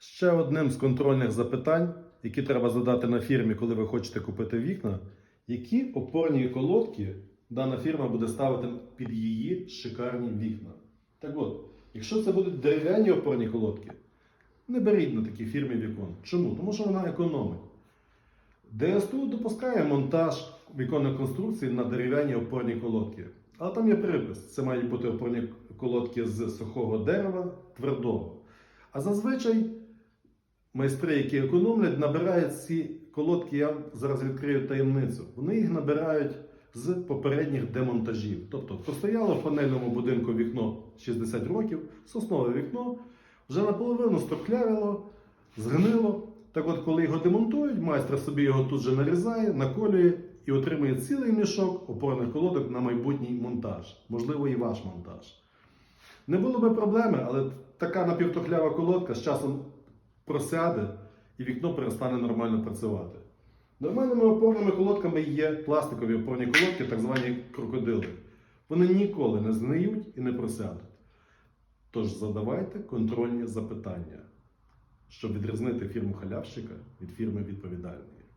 Ще одним з контрольних запитань, які треба задати на фірмі, коли ви хочете купити вікна, які опорні колодки дана фірма буде ставити під її шикарні вікна. Так от, якщо це будуть дерев'яні опорні колодки, не беріть на такій фірмі вікон. Чому? Тому що вона економить. ДСТУ допускає монтаж віконних конструкцій на дерев'яні опорні колодки. Але там є припис: це мають бути опорні колодки з сухого дерева, твердого. А зазвичай майстри, які економлять, набирають ці колодки, я зараз відкрию таємницю. Вони їх набирають з попередніх демонтажів. Тобто постояло в панельному будинку вікно 60 років, соснове вікно, вже наполовину строклявило, згнило. Так от, коли його демонтують, майстер собі його тут же нарізає, наколює і отримує цілий мішок опорних колодок на майбутній монтаж, можливо, і ваш монтаж. Не було би проблеми, але така напівтохлява колодка з часом просяде і вікно перестане нормально працювати. Нормальними опорними колодками є пластикові опорні колодки, так звані крокодили. Вони ніколи не згниють і не просядуть. Тож задавайте контрольні запитання, щоб відрізнити фірму халявщика від фірми відповідальної.